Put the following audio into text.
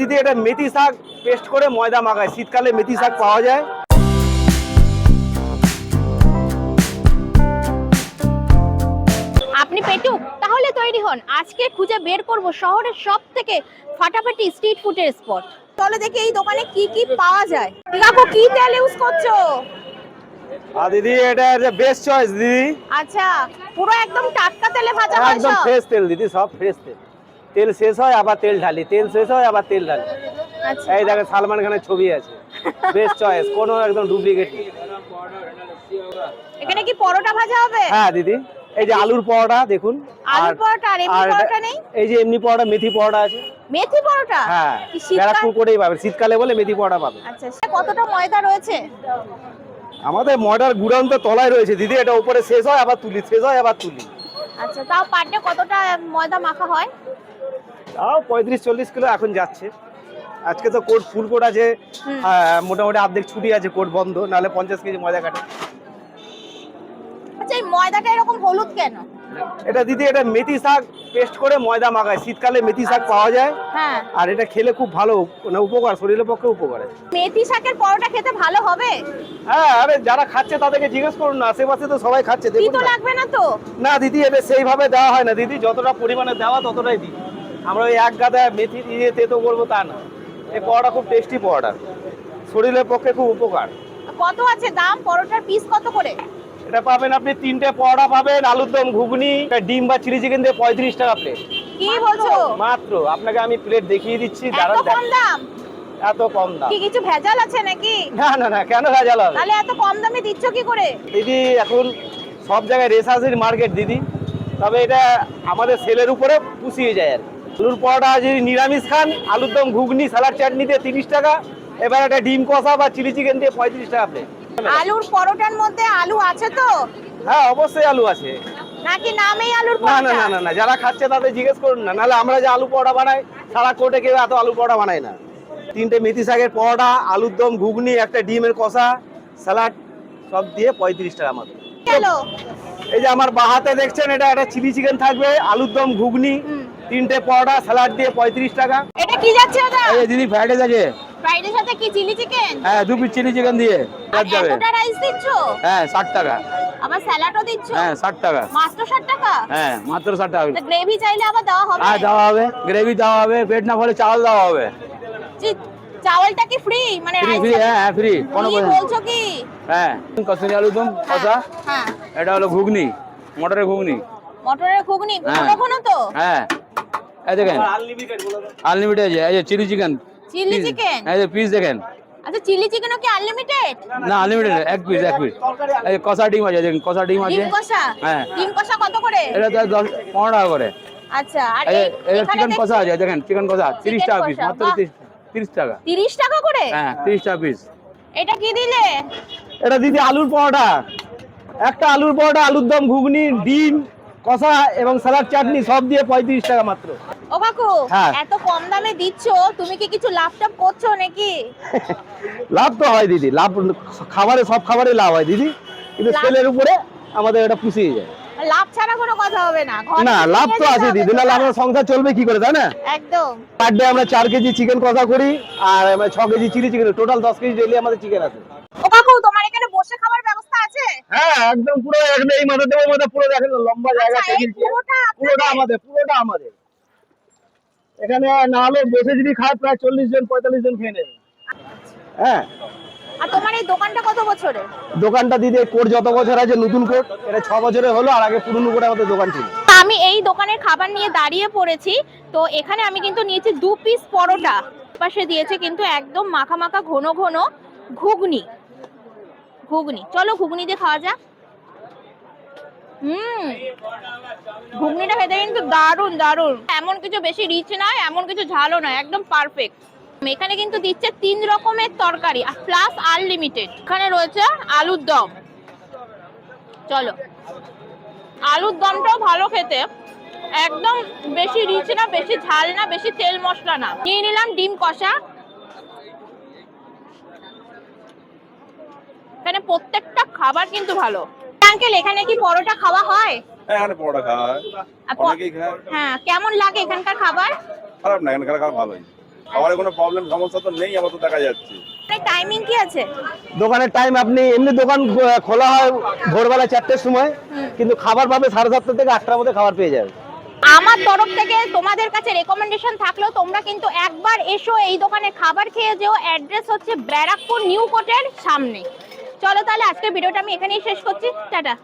দিদি এটা মেথি শাক পেস্ট করে ময়দা মাখায়। শীতকালে মেথি শাক পাওয়া যায়। আপনি পেটুক তাহলে তৈরি হন। আজকে খুঁজে বের করব শহরের সব থেকে ফাটাফাটি স্ট্রিট ফুডের স্পট চলো দেখি এই দোকানে কি কি পাওয়া যায়। কাকু কি তেল ইউজ করছ। আর দিদি এটা বেস্ট চয়েস দিদি। আচ্ছা পুরো একদম টাটকা তেলে ভাজা হয় একদম সব। ফ্রেশ তেল দিদি সব ফ্রেশ তেল। তেল শেষ হয় আবার তেল ঢালি। তেল শেষ হয় আবার তেল ঢালি। আচ্ছা। এই দেখেন সালমান খানের ছবি আছে। বেস্ট চয়েস কোনো একদম ডুপ্লিকেট এখানে কি পরোটা ভাজা হবে? হ্যাঁ দিদি। এই যে আলুর পরোটা দেখুন। আলুর পরোটা আর এমনি পরোটা নেই? এই যে এমনি পরোটা মেথি পরোটা আছে। মেথি পরোটা? হ্যাঁ ব্যারাকপুর করেই পাবে শীতকালে বলে মেথি পরোটা পাবে। আচ্ছা কতটা ময়দা রয়েছে? আমাদের ময়দার গুড়ান্ত তলায় রয়েছে দিদি। এটা উপরে শেষ হয় আবার তুলি শেষ হয় আবার তুলি। আচ্ছা তাও পার ডে কতটা ময়দা মাখা হয়? তাও পঁয়ত্রিশ চল্লিশ কিলো এখন যাচ্ছে। আজকে তো কোর্ট ফুল কোর্ট আছে। মোটামুটি অর্ধেক ছুটি আছে কোর্ট বন্ধ নাহলে পঞ্চাশ কেজি ময়দা কাটে। আচ্ছা এই ময়দাটা এরকম হলুদ কেন? এটা দিদি এটা মেথি শাক পেস্ট করে ময়দা মাখায়। শীতকালে মেথি শাক পাওয়া যায়। হ্যাঁ। আর এটা খেলে খুব ভালো মানে উপকার শরীরের পক্ষে উপকার মেথি শাকের পরোটা খেতে ভালো হবে? হ্যাঁ আরে যারা খাচ্ছে তাদেরকে জিজ্ঞেস করুন না। আশেপাশে তো সবাই খাচ্ছে দেখুন না। লাগবে না তো? না দিদি এবে সেইভাবে দেওয়া হয় না। দিদি যতটা পরিমাণে দেওয়া ততটাই দিই। আমরা ওই এক গাদা মেথি দিয়ে তেতো করব তা না। এই পরোটা খুব টেস্টি পরোটা। শরীরের পক্ষে খুব উপকার। কত আছে দাম? পরোটার পিস কত করে? এটা পাবেন আপনি তিনটে পরোটা পাবেন আলুর দম ঘুগনি ডিম বা চিলি চিকেন দিয়ে পঁয়ত্রিশ টাকা প্লেট কি বলছো? মাত্র। আপনাকে আমি প্লেট দেখিয়ে দিচ্ছি দাঁড়ান কম দাম? এত কম দাম। কি কিছু ভেজাল আছে নাকি? না না না কেন ভেজাল হবে? তাহলে এত কম দামে দিচ্ছ কি করে? দিদি এখন সব জায়গায় রেসাসের মার্কেট দিদি। তবে এটা আমাদের সেলের উপরে পুষিয়ে যায় আর কি। আলুর পরোটা যদি নিরামিষ খান আলুর দম ঘুগনি স্যালাড চাটনিতে তিরিশ টাকা। এবার একটা ডিম কষা বা চিলি চিকেন দিয়ে পঁয়ত্রিশ টাকা প্লেট আলুর পরোটার মধ্যে আলু আছে তো? হ্যাঁ অবশ্যই আলু আছে। নাকি নামেই আলুর না না না না না যারা খাচ্ছে তাদের জিজ্ঞেস করুন না। নাহলে আমরা যে আলু পরোটা বানাই সারা কোটে কেউ এত আলু পরোটা বানায় না। তিনটে মেথি শাকের পরোটা আলুর দম ঘুগনি একটা ডিমের কষা স্যালাড সব দিয়ে পঁয়ত্রিশ টাকা মাত্র এই যে আমার বাহাতে দেখছেন এটা একটা চিলি চিকেন থাকবে আলুর দম ঘুগনি। তিনটে পরোটা স্যালাড দিয়ে পঁয়ত্রিশ টাকা। এটা কি যাচ্ছে ওটা এই দিদি ফ্রাইড রাইস আছে। ফ্রাইড রাইস সাথে কি চিলি চিকেন হ্যাঁ দু পিস চিলি চিকেন দিয়ে। আর এতটা রাইস দিচ্ছ? হ্যাঁ ষাট টাকা। আবার স্যালাডও দিচ্ছ? হ্যাঁ ষাট টাকা। মাত্র ষাট টাকা? হ্যাঁ মাত্র ষাট টাকা। গ্রেভি চাইলে আবার দেওয়া হবে? হ্যাঁ দেওয়া হবে। গ্রেভি দেওয়া হবে। পেট না ভরে চাল দেওয়া হবে। চি- চাওয়ালটা কি ফ্রি মানে ফ্রি ফ্রি হ্যাঁ হ্যাঁ ফ্রি কোনো বলছো কি? হ্যাঁ কসুরি আলু দম কষা। হ্যাঁ। এটা হলো ঘুগনি মটরের ঘুগনি। মটরের ঘুগনি? হ্যাঁ। ঘন ঘন তো? হ্যাঁ। এই দেখেন। আনলিমিটেড আছে এই যে চিলি চিকেন। Chilli chicken? এই যে পিস দেখেন। আচ্ছা চিলি চিকেনও কি আনলিমিটেড না আনলিমিটেড এক পিস এক পিস এই কষা ডিম আছে দেখেন কষা ডিম আছে। ডিম কষা? হ্যাঁ। ডিম কষা কত করে? এটা তো দশ পনেরো টাকা করে। আচ্ছা আর এই চিকেন কষা আছে দেখেন চিকেন কষা তিরিশ Chicken টাকা পিস মাত্র বাহ। তিরিশ তিরিশ টাকা। 30 টাকা করে? হ্যাঁ তিরিশ টাকা পিস এটা কি দিলে? এটা দিদি আলুর পরোটা। একটা আলুর পরোটা আলুর দম ঘুগনি ডিম। কষা এবং স্যালাড চাটনি সব দিয়ে পঁয়ত্রিশ টাকা মাত্র। ও কাকু হ্যাঁ। এত কম দামে দিচ্ছ তুমি কি কিছু লাভ টাভ করছ নাকি? লাভ তো হয় দিদি লাভ খাবারে সব খাবারে লাভ হয় দিদি। কিন্তু সেলের উপরে আমাদের এটা পুষিয়ে যায়। লাভ ছাড়া কোনো কথা হবে না না লাভ তো আছে দিদি তো। সংসার চলবে কি করে তাই না? একদম। পার ডে আমরা চার কেজি চিকেন কষা করি আর আমরা ছ কেজি চিলি চিকেন টোটাল দশ কেজি ডেলি আমাদের চিকেন আছে। ও কাকু বসে খাবার ব্যবস্থা আছে? হ্যাঁ একদম পুরো একদম এই মাথা দেবো মাথা পুরো দেখেন লম্বা জায়গা আচ্ছা, টেবিল পুরোটা আমাদের পুরোটা আমাদের। এখানে না হলে বসে যদি খায় প্রায় চল্লিশ জন পঁয়তাল্লিশ জন খেয়ে নেবে। হ্যাঁ। আর তোমার এই দোকানটা কত বছরের দোকানটা দিদি যত বছর আছে নতুন এটা ছ বছরের হলো আর আগে পুরনো কোর্টে আমাদের দোকান ছিল। আমি এই দোকানের খাবার নিয়ে দাঁড়িয়ে পড়েছি তো এখানে আমি কিন্তু নিয়েছি দু পিস পরোটা। পাশে দিয়েছে কিন্তু একদম মাখা মাখা ঘন ঘন ঘুগনি। ঘুগনি। চলো ঘুগনি দিয়ে খাওয়া যাক। হুম। ঘুগনিটা খেতে কিন্তু দারুণ দারুণ। এমন কিছু বেশি রিচ নয়, এমন কিছু ঝালও নয়, একদম পারফেক্ট এখানে কিন্তু দিচ্ছে তিন রকমের তরকারি, আর প্লাস আনলিমিটেড এখানে রয়েছে আলুর দম। চলো। আলুর দমটাও ভালো খেতে। একদম বেশি রিচ না, বেশি ঝাল না, বেশি তেল মশলা না। নিয়ে নিলাম ডিম কষা। এখানে প্রত্যেকটা খাবার কিন্তু ভালো। আঙ্কেল এখানে কি পরোটা খাওয়া হয়? হ্যাঁ, এখানে পরোটা খাওয়া হয়। অনেকেই খায়। হ্যাঁ কেমন লাগে এখানকার খাবার? খারাপ না এখানে খাওয়া ভালোই। খাবারের কোনো প্রবলেম সমস্যা তো নেই আমার তো দেখা যাচ্ছে। টাইমিং কি আছে? দোকানের টাইম আপনি এমনি দোকান খোলা হয় ভোরবেলা চারটের সময় কিন্তু খাবার পাবে সাড়ে সাতটা থেকে আটটার মধ্যে খাবার পেয়ে যাবে। আমার তরফ থেকে তোমাদের কাছে রেকমেন্ডেশন থাকলেও তোমরা কিন্তু একবার এসো এই দোকানে খাবার খেয়ে যেও। অ্যাড্রেস হচ্ছে ব্যারাকপুর নিউ কোর্টের সামনে। চলো তাহলে আজকের ভিডিওটা আমি এখানেই শেষ করছি টাটা।